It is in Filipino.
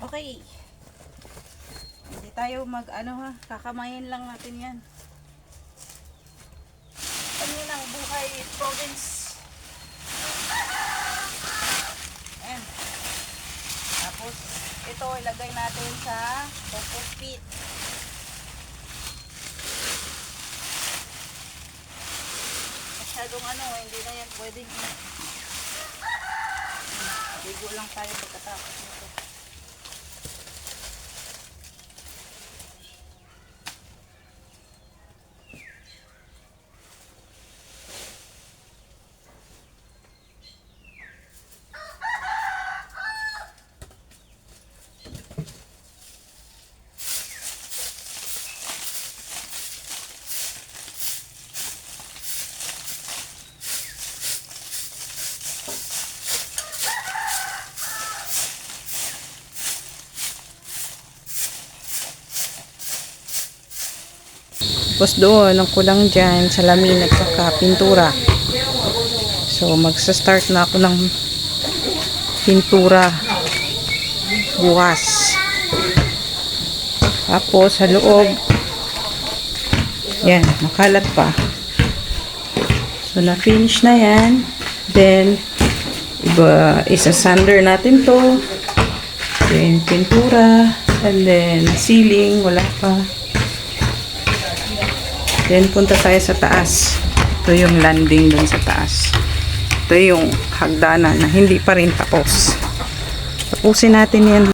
Okay. Hindi tayo mag ano ha, kakamayin lang natin yan. Kaninang buhay province. Ayan. Tapos, ito ilagay natin sa compost pit. Masyadong ano, hindi na yan pwedeng Ligo lang tayo pagkatapos nito. Tapos doon, ang kulang dyan, salamin at saka pintura. So, magsa-start na ako ng pintura bukas. Tapos, sa loob, yan, makalat pa. So, na-finish na yan. Then, iba, isa-sander natin to. Then, pintura. And then, ceiling, wala pa. Then, punta tayo sa taas. Ito yung landing dun sa taas. Ito yung hagdanan na hindi pa rin tapos. Tapusin natin yan